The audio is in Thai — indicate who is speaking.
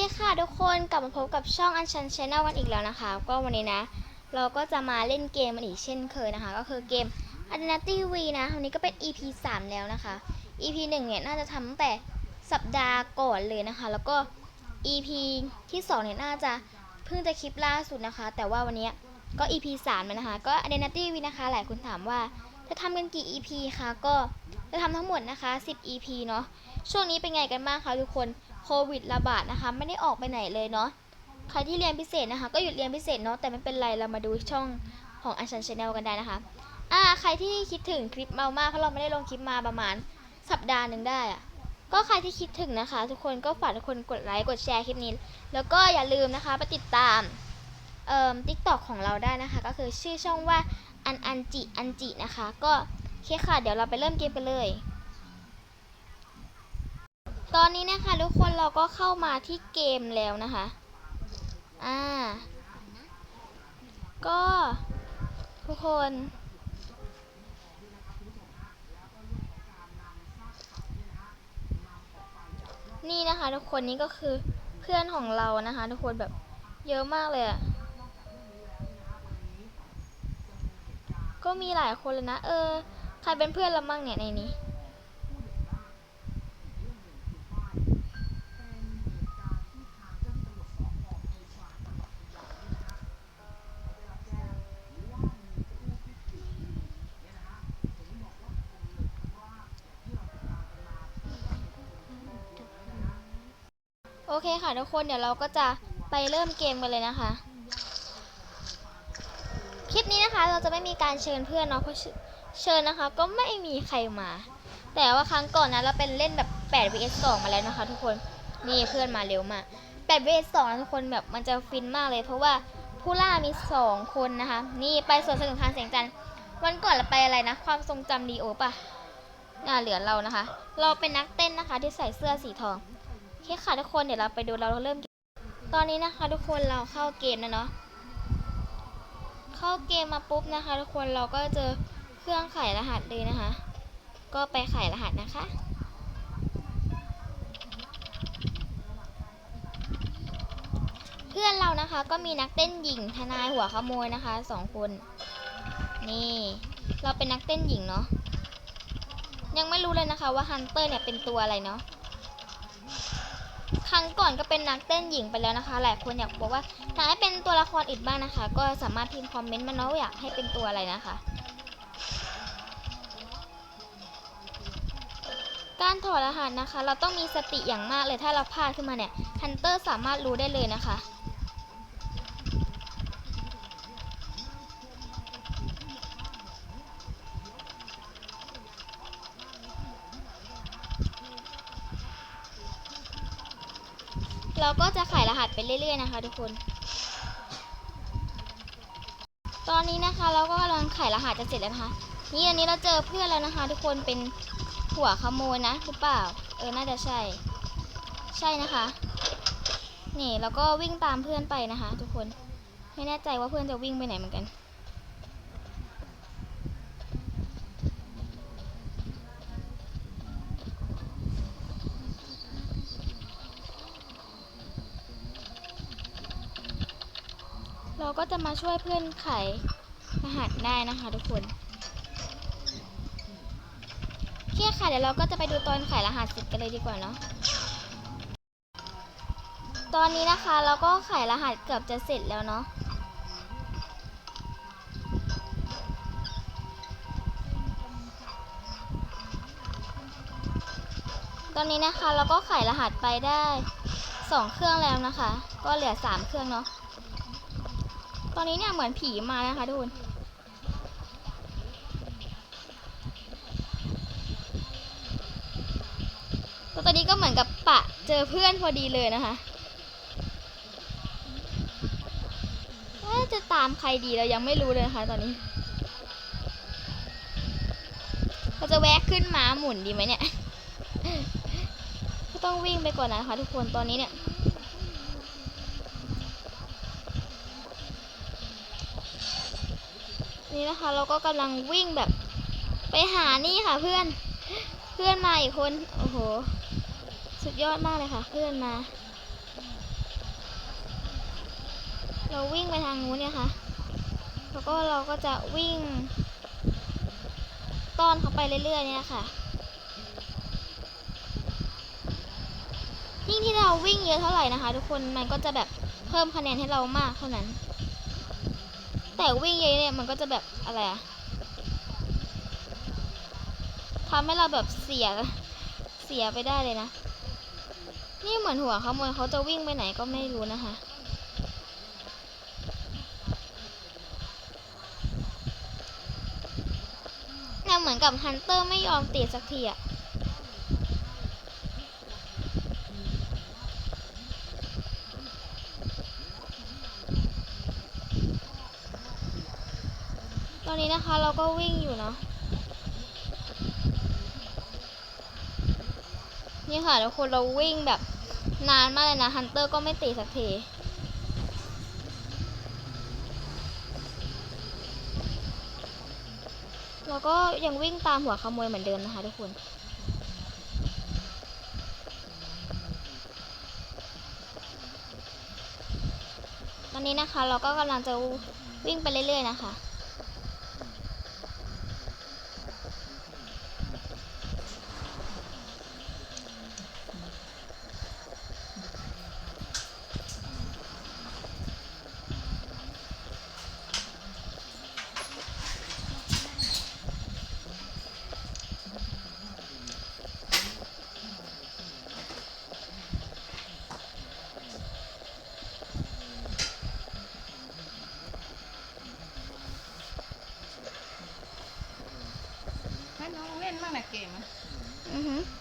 Speaker 1: ดีค่ะทุกคนกลับมาพบกับช่องอันชันช n แนลกันอีกแล้วนะคะ ก็วันนี้นะ เราก็จะมาเล่นเกมกันอีกเช่นเคยนะคะ ก็คือเกม a d n a t i V นะวันนี้ก็เป็น EP 3 แล้วนะคะ EP 1เนี่ยน่าจะทำตั้งแต่สัปดาห์ก่อนเลยนะคะ แล้วก็ EP ที่2เนี่ยน่าจะเพิ่งจะคลิปล่าสุดนะคะ แต่ว่าวันนี้ก็ EP 3แล้วนะคะ ก็ a d n a t i V นะคะ หลายคนถามว่าจะทำกันกี่ EP คะก็จะทำทั้งหมดนะคะ 10 EP เนาะช่วงนี้เป็นไงกันบ้างคะทุกคน วิดระบาดนะคะ ไม่ได้ออกไปไหนเลยเนาะใครที่เรียนพิเศษนะคะ ก็หยุดเรียนพิเศษเนาะแต่ไม่เป็นไรเรามาดูช่องของอันชันชาแนลกันได้นะคะอ่าใครที่คิดถึงคลิปเมามากเพราะเราไม่ได้ลงคลิปมาประมาณสัปดาห์หนึ่งได้อะก็ใครที่คิดถึงนะคะ ทุกคนก็ฝากทุกคนกดไลค์กดแชร์คลิปนี้ แล้วก็อย่าลืมนะคะไปติดตามเอ่อทิกตอกของเราได้นะคะ ก็คือชื่อช่องว่าอันอันจิอันจินะคะ ก็โอเคค่ะ เดี๋ยวเราไปเริ่มเกมกันเลย ตอนนี้นะคะทุกคนเราก็เข้ามาที่เกมแล้วนะคะ อ่า ก็ทุกคน นี่นะคะ ทุกคนนี่ก็คือเพื่อนของเรานะคะ ทุกคนแบบเยอะมากเลยอะก็มีหลายคนเลยนะ เออ ใครเป็นเพื่อนเรามั่งเนี่ยในนี้ โอเคค่ะทุกคนเดี๋ยวเราก็จะไปเริ่มเกมกันเลยนะคะ คลิปนี้นะคะเราจะไม่มีการเชิญเพื่อนเนาะเพราะเชิญนะคะ ก็ไม่มีใครมา แต่ว่าครั้งก่อนนะเราเป็นเล่นแบบ8 vs 2 มาแล้วนะคะ ทุกคนนี่เพื่อนมาเร็วมาก8 vs 2นะทุกคนแบบมันจะฟินมากเลย เพราะว่าผู้ล่ามี 2 คนนะคะ นี่ไปสวนสนุกทางแสงจันทร์วันก่อนเราไปอะไรนะ ความทรงจำดีโอปะน่าเหลือเรานะคะ เราเป็นนักเต้นนะคะที่ใส่เสื้อสีทอง เคค่ะทุกคนเดี๋ยวเราไปดูเราเริ่ม ตอนนี้นะคะทุกคนเราเข้าเกมแล้วเนาะเข้าเกมมาปุ๊บนะคะ ทุกคนเราก็เจอเครื่องไขรหัสเลยนะคะ ก็ไปไขรหัสนะคะเพื่อนเรานะคะก็มีนักเต้นหญิงทนายหัวขโมยนะคะสองคน นี่ เราเป็นนักเต้นหญิงเนาะยังไม่รู้เลยนะคะว่าฮันเตอร์เนี่ยเป็นตัวอะไรเนาะ ครั้งก่อนก็เป็นนักเต้นหญิงไปแล้วนะคะ หลายคนอยากบอกว่าอยากให้เป็นตัวละครอื่นบ้างนะคะ ก็สามารถพิมพ์คอมเมนต์มาเนาะอยากให้เป็นตัวอะไรนะคะ การถอดรหัสนะคะ เราต้องมีสติอย่างมากเลยถ้าเราพลาดขึ้นมาเนี่ยฮันเตอร์สามารถรู้ได้เลยนะคะ เราก็จะไขรหัสไปเรื่อยๆนะคะ ทุกคน ตอนนี้นะคะเราก็กำลังไขรหัสจะเสร็จแล้วนะคะนี่อันนี้เราเจอเพื่อนแล้วนะคะ ทุกคนเป็นหัวขโมยนะหรือเปล่า เออน่าจะใช่ ใช่นะคะ นี่แล้วก็วิ่งตามเพื่อนไปนะคะ ทุกคนไม่แน่ใจว่าเพื่อนจะวิ่งไปไหนเหมือนกัน ก็จะมาช่วยเพื่อนไขรหัสได้นะคะ ทุกคนโอเคค่ะ เดี๋ยวเราก็จะไปดูตอนไขรหัสเสร็จกันเลยดีกว่าเนาะตอนนี้นะคะเราก็ไขรหัสเกือบจะเสร็จแล้วเนาะตอนนี้นะคะเราก็ไขรหัสไปได้สองเครื่องแล้วนะคะ ก็เหลือสามเครื่องเนาะ อนนี้เนี่ยเหมือนผีมานะคะทุกคนแล้วตอนนี้ก็เหมือนกับปะเจอเพื่อนพอดีเลยนะคะเอ๊ะจะตามใครดีเรายังไม่รู้เลยนะคะตอนนี้ เราจะแวะขึ้นม้าหมุนดีไหมเนี่ย ก็ต้องวิ่งไปก่อนนะคะทุกคนตอนนี้เนี่ย นี่นะคะ เราก็กำลังวิ่งแบบ ไปหานี่ค่ะ เพื่อน เพื่อนมาอีกคน โอ้โห สุดยอดมากเลยค่ะ เพื่อนมา เราวิ่งไปทางนู้นเนี่ยค่ะ แล้วก็เราก็จะวิ่ง ต้อนเขาไปเรื่อยๆเนี่ยค่ะยิ่งที่เราวิ่งเยอะเท่าไหร่นะคะ ทุกคนมันก็จะแบบเพิ่มคะแนนให้เรามากเท่านั้น แต่วิ่งเยอะเนี่ยมันก็จะแบบอะไรอะทำให้เราแบบเสียเสียไปได้เลยนะ นี่เหมือนหัวขโมยเขาจะวิ่งไปไหนก็ไม่รู้นะคะเนี่ยเหมือนกับฮันเตอร์ไม่ยอมติดสักทีอะต อนนี้นะคะเราก็วิ่งอยู่เนาะนี่ค่ะทุกคนเราวิ่งแบบนานมากเลยนะฮันเตอร์ก็ไม่ติดสักทีเราก็ยังวิ่งตามหัวขโมยเหมือนเดิมนะคะทุกคนตอนนี้นะคะเราก็กำลังจะวิ่งไปเรื่อยๆนะคะ Mm-hmm.